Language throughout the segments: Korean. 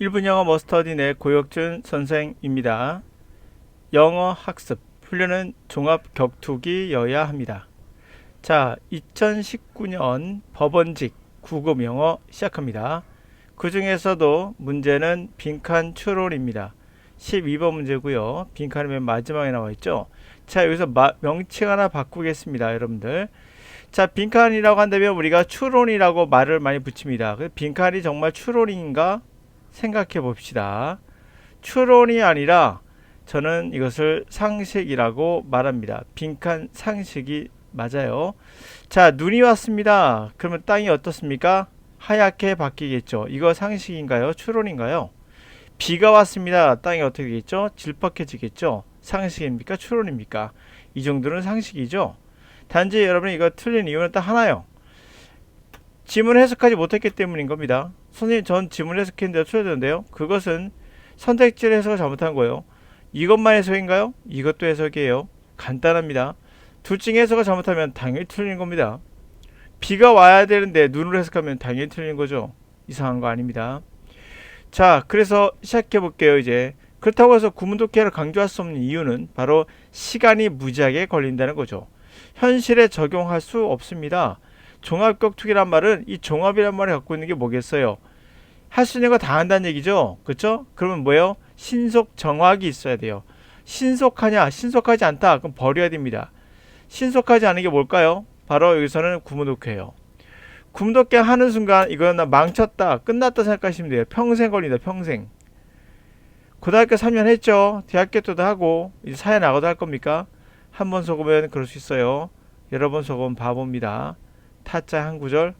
1분 영어 머스터디의 고혁준 선생입니다. 영어 학습 훈련은 종합 격투기여야 합니다. 자, 2019년 법원직 구급 영어 시작합니다. 그 중에서도 문제는 빈칸 추론입니다. 12번 문제고요. 빈칸이 맨 마지막에 나와 있죠. 자, 여기서 마- 명칭 하나 바꾸겠습니다, 여러분들. 자, 빈칸이라고 한다면 우리가 추론이라고 말을 많이 붙입니다. 그 빈칸이 정말 추론인가 생각해 봅시다. 추론이 아니라 저는 이것을 상식이라고 말합니다. 빈칸 상식이 맞아요. 자, 눈이 왔습니다. 그러면 땅이 어떻습니까? 하얗게 바뀌겠죠. 이거 상식인가요? 추론인가요? 비가 왔습니다. 땅이 어떻게 되겠죠? 질퍽해지겠죠. 상식입니까? 추론입니까? 이 정도는 상식이죠. 단지 여러분이 이거 틀린 이유는 딱 하나요. 지문을 해석하지 못했기 때문인 겁니다. 선생님, 전 지문을 해석했는데 틀려졌는데요. 그것은 선택지를 해석을 잘못한 거예요. 이것만 해석인가요? 이것도 해석이에요. 간단합니다. 둘 중에 해석을 잘못하면 당연히 틀린 겁니다. 비가 와야 되는데 눈으로 해석하면 당연히 틀린 거죠. 이상한 거 아닙니다. 자, 그래서 시작해 볼게요, 이제. 그렇다고 해서 구문독해를 강조할 수 없는 이유는 바로 시간이 무지하게 걸린다는 거죠. 현실에 적용할 수 없습니다. 종합격투기란 말은 이 종합이란 말을 갖고 있는 게 뭐겠어요? 할 수 있는 거 다 한다는 얘기죠. 그렇죠? 그러면 뭐예요? 신속 정확이 있어야 돼요. 신속하냐? 신속하지 않다. 그럼 버려야 됩니다. 신속하지 않은 게 뭘까요? 바로 여기서는 구문독해예요. 구문독해 하는 순간 이거는 나 망쳤다. 끝났다 생각하시면 돼요. 평생 걸린다. 평생. 고등학교 3년 했죠. 대학교 때도 하고 이제 사회 나가도 할 겁니까? 한 번 속으면 그럴 수 있어요. 여러 번 속으면 바보입니다. 타짜 한 구절.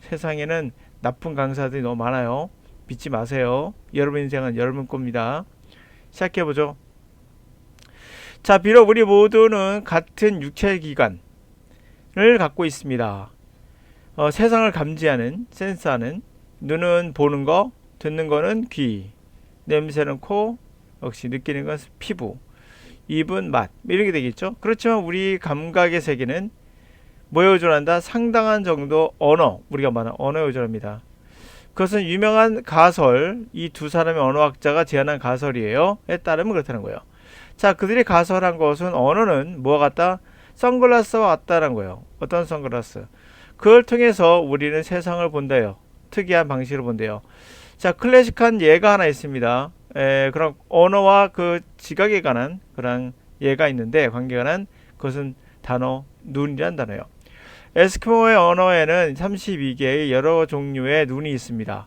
세상에는 나쁜 강사들이 너무 많아요. 믿지 마세요. 여러분 인생은 여러분 겁니다. 시작해 보죠. 자, 비록 우리 모두는 같은 육체 기관을 갖고 있습니다. 어, 세상을 감지하는 센서는 눈은 보는 거, 듣는 거는 귀, 냄새는 코, 역시 느끼는 건 피부, 입은 맛, 뭐 이런 게 되겠죠. 그렇지만 우리 감각의 세계는 뭐에 의존한다? 상당한 정도 언어, 우리가 말하는 언어에 의존합니다. 그것은 유명한 가설, 이 두 사람의 언어학자가 제안한 가설이에요. 에 따르면 그렇다는 거예요. 자, 그들이 가설한 것은 언어는 뭐와 같다? 선글라스와 같다는 거예요. 어떤 선글라스? 그걸 통해서 우리는 세상을 본다요. 특이한 방식으로 본대요. 자, 클래식한 예가 하나 있습니다. 에, 그런 언어와 그 지각에 관한 그런 예가 있는데 관계가 난 그것은 단어 눈이란 단어예요. 에스키모의 언어에는 32개의 여러 종류의 눈이 있습니다.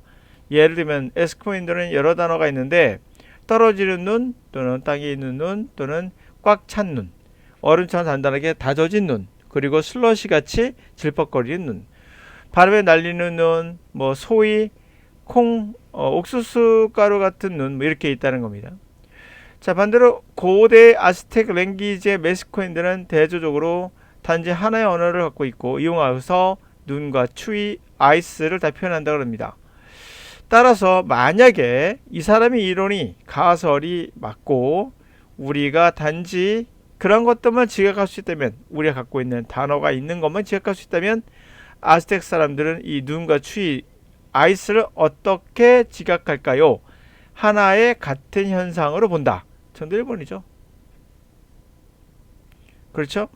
예를 들면 에스키모인들은 여러 단어가 있는데 떨어지는 눈 또는 땅에 있는 눈 또는 꽉 찬 눈, 얼음처럼 단단하게 다져진 눈, 그리고 슬러시 같이 질퍽거리는 눈, 바람에 날리는 눈, 뭐 소위 콩, 어, 옥수수 가루 같은 눈, 뭐 이렇게 있다는 겁니다. 자 반대로 고대 아스텍 랭귀지의 멕시코인들은 대조적으로 단지 하나의 언어를 갖고 있고 이용하여서 눈과 추위, 아이스를 다 표현한다고 합니다. 따라서 만약에 이 사람의 이론이 가설이 맞고 우리가 단지 그런 것들만 지각할 수 있다면 우리가 갖고 있는 단어가 있는 것만 지각할 수 있다면 아스텍 사람들은 이 눈과 추위, 아이스를 어떻게 지각할까요? 하나의 같은 현상으로 본다. 정도 1번이죠. 그렇죠?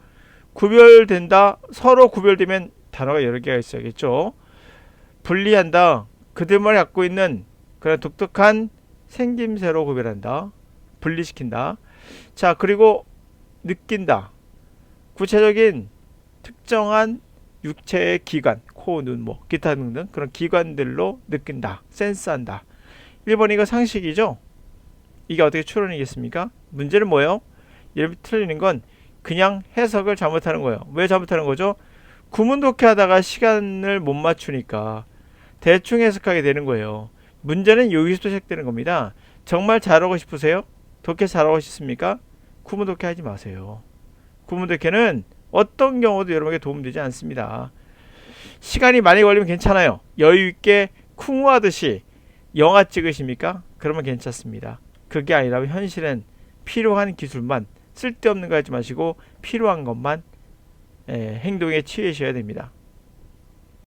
구별된다. 서로 구별되면 단어가 여러 개가 있어야겠죠. 분리한다. 그들만 갖고 있는 그런 독특한 생김새로 구별한다. 분리시킨다. 자, 그리고 느낀다. 구체적인 특정한 육체의 기관, 코, 눈, 목, 기타 등등 그런 기관들로 느낀다. 센스한다. 1번 이거 상식이죠? 이게 어떻게 추론이겠습니까? 문제는 뭐예요? 이렇게 틀리는 건 그냥 해석을 잘못하는 거예요. 왜 잘못하는 거죠? 구문 독해 하다가 시간을 못 맞추니까 대충 해석하게 되는 거예요. 문제는 여기서부터 시작되는 겁니다. 정말 잘하고 싶으세요? 독해 잘하고 싶습니까? 구문 독해 하지 마세요. 구문 독해는 어떤 경우도 여러분에게 도움되지 않습니다. 시간이 많이 걸리면 괜찮아요. 여유 있게 쿵후하듯이 영화 찍으십니까? 그러면 괜찮습니다. 그게 아니라면 현실엔 필요한 기술만 쓸데없는 거 하지 마시고 필요한 것만 에, 행동에 취하셔야 됩니다.